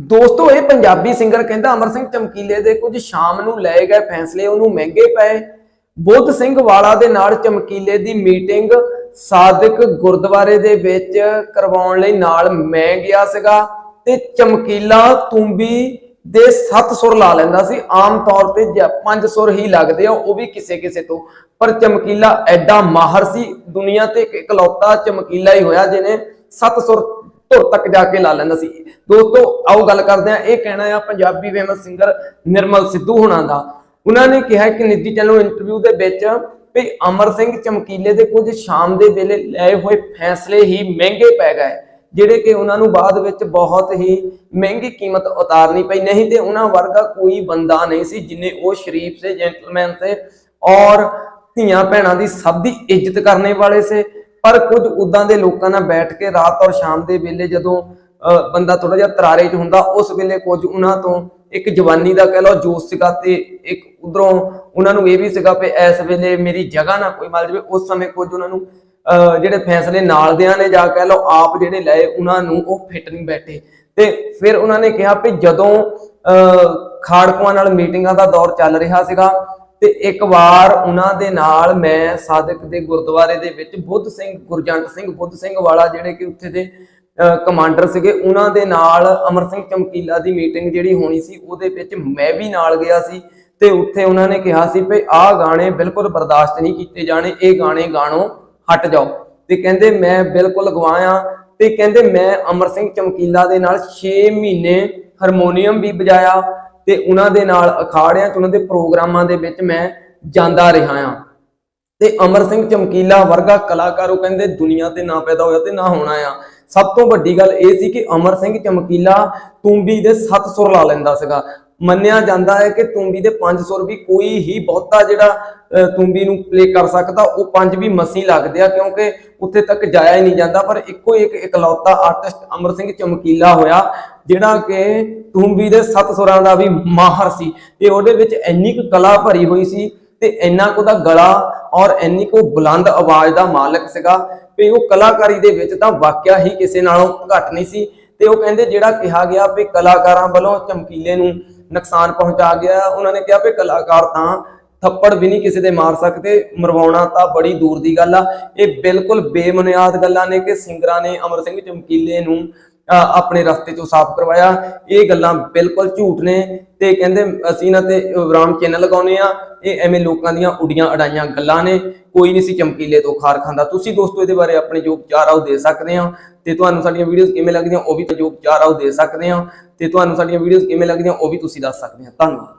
ਦੋਸਤੋ, ਇਹ ਪੰਜਾਬੀ ਸਿੰਗਰ ਕਹਿੰਦਾ, ਅਮਰ ਸਿੰਘ ਚਮਕੀਲੇ ਦੇ ਕੁਝ ਸ਼ਾਮ ਨੂੰ ਲਏ ਗਏ ਫੈਸਲੇ, ਉਹਨੂੰ ਮਹਿੰਗੇ ਪਏ। ਬੁੱਧ ਸਿੰਘ ਵਾਲਾ ਦੇ ਨਾਲ ਚਮਕੀਲੇ ਦੀ ਮੀਟਿੰਗ ਸਾਦਿਕ ਗੁਰਦੁਆਰੇ ਦੇ ਵਿੱਚ ਕਰਵਾਉਣ ਲਈ ਨਾਲ ਮੈਂ ਗਿਆ ਸੀਗਾ ਤੇ ਚਮਕੀਲਾ ਤੂੰਬੀ ਦੇ ਸੱਤ ਸੁਰ ਲਾ ਲੈਂਦਾ ਸੀ। ਆਮ ਤੌਰ ਤੇ ਜ- ਪੰਜ ਸੁਰ ਹੀ ਲੱਗਦੇ ਆ, ਉਹ ਵੀ ਕਿਸੇ ਕਿਸੇ ਤੋਂ। ਪਰ ਚਮਕੀਲਾ ਐਡਾ ਮਾਹਰ ਸੀ, ਦੁਨੀਆ ਤੇ ਇਕਲੌਤਾ ਚਮਕੀਲਾ ਹੀ ਹੋਇਆ, ਜਿਹਨੇ ਸੱਤ ਸੁਰ ਧੁਰ ਤੱਕ ਜਾ ਕੇ ਲਾ ਲੈਂਦਾ ਸੀ। ਦੋਸਤੋ, ਆਓ ਗੱਲ ਕਰਦੇ ਆ ਇਹ ਕਹਿਣਾ ਆ, ਪੰਜਾਬੀ ਫੇਮਸ ਸਿੰਗਰ ਨਿਰਮਲ ਸਿੱਧੂ ਹੁਣਾਂ ਦਾ। ਉਹਨਾਂ ਨੇ ਕਿਹਾ ਕਿ ਨਿੱਜੀ ਚੈਨਲ ਇੰਟਰਵਿਊ ਦੇ ਵਿੱਚ ਵੀ ਅਮਰ ਸਿੰਘ ਚਮਕੀਲੇ ਦੇ ਕੁਝ ਸ਼ਾਮ ਦੇ ਵੇਲੇ ਲਏ ਹੋਏ ਫੈਸਲੇ ਹੀ ਮਹਿੰਗੇ ਪੈ ਗਏ। ਜਿਹੜੇ ਕਿ ਉਹਨਾਂ ਨੂੰ ਬਾਅਦ ਵਿੱਚ ਬਹੁਤ ਹੀ ਮਹਿੰਗੀ ਕੀਮਤ ਉਤਾਰਨੀ ਪਈ। ਨਹੀਂ ਤੇ ਉਹਨਾਂ ਵਰਗਾ ਕੋਈ ਬੰਦਾ ਨਹੀਂ ਸੀ ਜਿਨੇ ਉਹ ਸ਼ਰੀਫ ਸੇ ਜੈਂਟਲਮੈਨ ਸੇ ਔਰ ਧੀਆਂ ਭੈਣਾਂ ਦੀ ਸਭ ਦੀ ਇੱਜ਼ਤ ਕਰਨੇ ਵਾਲੇ ਸੇ। ਪਰ ਕੁਝ ਉਦਾਂ ਦੇ ਲੋਕਾਂ ਨਾਲ ਬੈਠ ਕੇ ਰਾਤ ਔਰ ਸ਼ਾਮ ਦੇ ਵੇਲੇ ਜਦੋਂ ਅਹ, ਬੰਦਾ ਥੋੜਾ ਜਿਹਾ ਤਰਾਰੇ 'ਚ ਹੁੰਦਾ ਉਸ ਵੇਲੇ ਕੁਝ ਉਹਨਾਂ ਤੋਂ ਇੱਕ ਜਵਾਨੀ ਦਾ ਕਹਿ ਲਓ ਜੋਸ਼ ਸੀਗਾ ਤੇ ਇੱਕ ਉਧਰੋਂ ਉਹਨਾਂ ਨੂੰ ਇਹ ਵੀ ਸੀਗਾ ਕਿ ਇਸ ਵੇਲੇ ਮੇਰੀ ਜਗ੍ਹਾ ਨਾ ਕੋਈ ਮਿਲ ਜਾਵੇ। ਉਸ ਸਮੇਂ ਕੁਝ ਉਹਨਾਂ ਨੂੰ ਅਹ, ਜਿਹੜੇ ਫੈਸਲੇ ਨਾਲ ਦਿਆਂ ਨੇ ਜਾ ਕਹਿ ਲਓ ਆਪ ਜਿਹੜੇ ਲਏ ਉਹਨਾਂ ਨੂੰ ਉਹ ਫਿੱਟ ਨਹੀਂ ਬੈਠੇ। ਤੇ ਫਿਰ ਉਹਨਾਂ ਨੇ ਕਿਹਾ ਕਿ ਜਦੋਂ ਅਹ, ਖਾੜਕੂਆਂ ਨਾਲ ਮੀਟਿੰਗਾਂ ਦਾ ਦੌਰ ਚੱਲ ਰਿਹਾ ਸੀਗਾ ਤੇ ਇੱਕ ਵਾਰ ਉਹਨਾਂ ਦੇ ਨਾਲ ਮੈਂ ਸਾਦਿਕ ਦੇ ਗੁਰਦੁਆਰੇ ਦੇ ਵਿੱਚ ਬੁੱਧ ਸਿੰਘ, ਗੁਰਜੰਟ ਸਿੰਘ, ਬੁੱਧ ਸਿੰਘ ਵਾਲਾ ਜਿਹੜੇ ਕਿ ਉੱਥੇ ਦੇ ਕਮਾਂਡਰ ਸੀਗੇ, ਉਹਨਾਂ ਦੇ ਨਾਲ ਅਮਰ ਸਿੰਘ ਚਮਕੀਲਾ ਦੀ ਮੀਟਿੰਗ ਜਿਹੜੀ ਹੋਣੀ ਸੀ, ਉਹਦੇ ਵਿੱਚ ਮੈਂ ਵੀ ਨਾਲ ਗਿਆ ਸੀ ਤੇ ਉੱਥੇ ਉਹਨਾਂ ਨੇ ਕਿਹਾ ਸੀ ਵੀ ਆਹ ਗਾਣੇ ਬਿਲਕੁਲ ਬਰਦਾਸ਼ਤ ਨਹੀਂ ਕੀਤੇ ਜਾਣੇ, ਇਹ ਗਾਣੇ ਗਾਣੋ, ਹਟ ਜਾਓ। ਤੇ ਕਹਿੰਦੇ ਮੈਂ ਬਿਲਕੁਲ ਗਵਾਇਆ ਤੇ ਕਹਿੰਦੇ ਮੈਂ ਅਮਰ ਸਿੰਘ ਚਮਕੀਲਾ ਦੇ ਨਾਲ 6 ਮਹੀਨੇ ਹਾਰਮੋਨੀਅਮ ਵੀ ਵਜਾਇਆ ਤੇ ਉਹਨਾਂ ਦੇ ਨਾਲ ਅਖਾੜਿਆਂ ਚ, ਉਹਨਾਂ ਦੇ ਪ੍ਰੋਗਰਾਮਾਂ ਦੇ ਵਿੱਚ ਮੈਂ ਜਾਂਦਾ ਰਿਹਾ ਆ ਤੇ ਅਮਰ ਸਿੰਘ ਚਮਕੀਲਾ ਵਰਗਾ ਕਲਾਕਾਰ, ਉਹ ਕਹਿੰਦੇ ਦੁਨੀਆ ਤੇ ਨਾ ਪੈਦਾ ਹੋਇਆ ਤੇ ਨਾ ਹੋਣਾ ਆ। ਸਭ ਤੋਂ ਵੱਡੀ ਗੱਲ ਇਹ ਸੀ ਕਿ ਅਮਰ ਸਿੰਘ ਚਮਕੀਲਾ ਤੂੰਬੀ ਦੇ ਸੱਤ ਸੁਰ ਲਾ ਲੈਂਦਾ ਸੀਗਾ। ਮੰਨਿਆ ਜਾਂਦਾ ਹੈ ਕਿ ਤੁੰਬੀ ਦੇ ਪੰਜ ਸੁਰ ਵੀ ਕੋਈ ਹੀ ਬਹੁਤਾ ਜਿਹੜਾ ਅਹ, ਤੁੰਬੀ ਨੂੰ ਪਲੇ ਕਰ ਸਕਦਾ ਉਹ ਪੰਜ ਵੀ ਮਸੀਂ ਲੱਗਦੇ ਆ ਕਿਉਂਕਿ ਉੱਥੇ ਤੱਕ ਜਾਇਆ ਹੀ ਨਹੀਂ ਜਾਂਦਾ। ਪਰ ਇੱਕੋ ਇੱਕ ਇਕਲੌਤਾ ਆਰਟਿਸਟ ਅਮਰ ਸਿੰਘ ਚਮਕੀਲਾ ਹੋਇਆ ਜਿਹੜਾ ਕਿ ਤੁੰਬੀ ਦੇ ਸੱਤ ਸੁਰਾਂ ਦਾ ਵੀ ਮਾਹਰ ਸੀ ਤੇ ਉਹਦੇ ਵਿੱਚ ਇੰਨੀ ਕੁ ਕਲਾ ਭਰੀ ਹੋਈ ਸੀ ਤੇ ਇੰਨਾ ਕੁ ਦਾ ਗਲਾ ਔਰ ਇੰਨੀ ਕੁ ਬੁਲੰਦ ਆਵਾਜ਼ ਦਾ ਮਾਲਕ ਸੀਗਾ ਵੀ ਉਹ ਕਲਾਕਾਰੀ ਦੇ ਵਿੱਚ ਤਾਂ ਵਾਕਿਆ ਹੀ ਕਿਸੇ ਨਾਲੋਂ ਘੱਟ ਨਹੀਂ ਸੀ ਤੇ ਉਹ ਕਹਿੰਦੇ ਜਿਹੜਾ ਕਿਹਾ ਗਿਆ ਵੀ ਕਲਾਕਾਰਾਂ ਵੱਲੋਂ ਚਮਕੀਲੇ ਨੂੰ ਨੁਕਸਾਨ ਪਹੁੰਚਾ ਗਿਆ। ਉਹਨਾਂ ਨੇ ਕਿਹਾ ਵੀ ਕਲਾਕਾਰ ਤਾਂ ਥੱਪੜ ਵੀ ਨਹੀਂ ਕਿਸੇ ਦੇ ਮਾਰ ਸਕਦੇ, ਮਰਵਾਉਣਾ ਤਾਂ ਬੜੀ ਦੂਰ ਦੀ ਗੱਲ ਆ। ਇਹ ਬਿਲਕੁਲ ਬੇਬੁਨਿਆਦ ਗੱਲਾਂ ਨੇ ਕਿ ਸਿੰਗਰਾਂ ਨੇ ਅਮਰ ਸਿੰਘ ਚਮਕੀਲੇ ਨੂੰ ਆਪਣੇ ਰਸਤੇ ਚੋਂ ਸਾਫ਼ ਕਰਵਾਇਆ। ਇਹ ਗੱਲਾਂ ਬਿਲਕੁਲ ਝੂਠ ਨੇ ਤੇ ਕਹਿੰਦੇ ਅਸੀਂ ਇਹਨਾਂ ਤੇ ਰਾਮ ਚੈਨਲ ਲਗਾਉਨੇ ਆ ਇਹ ਐਵੇਂ ਲੋਕਾਂ ਦੀਆਂ ਉਡੀਆਂ ਅੜਾਈਆਂ ਗੱਲਾਂ ਨੇ। ਕੋਈ ਨਹੀਂ ਸੀ ਚਮਕੀਲੇ ਤੋਂ ਖਾਰ ਖਾਂਦਾ। ਤੁਸੀਂ ਦੋਸਤੋ ਇਹਦੇ ਬਾਰੇ ਆਪਣੇ ਜੋ ਵਿਚਾਰ ਆ ਉਹ ਦੇ ਸਕਦੇ ਆ ਤੇ ਤੁਹਾਨੂੰ ਸਾਡੀਆਂ ਵੀਡੀਓਜ਼ ਕਿਵੇਂ ਲੱਗਦੀਆਂ ਉਹ ਵੀ ਜੋ ਵਿਚਾਰ ਆ ਉਹ ਦੇ ਸਕਦੇ ਆ ਤੇ ਤੁਹਾਨੂੰ ਸਾਡੀਆਂ ਵੀਡੀਓਜ਼ ਕਿਵੇਂ ਲੱਗਦੀਆਂ ਉਹ ਵੀ ਤੁਸੀਂ ਦੱਸ ਸਕਦੇ ਆ ਧੰਨਵਾਦ।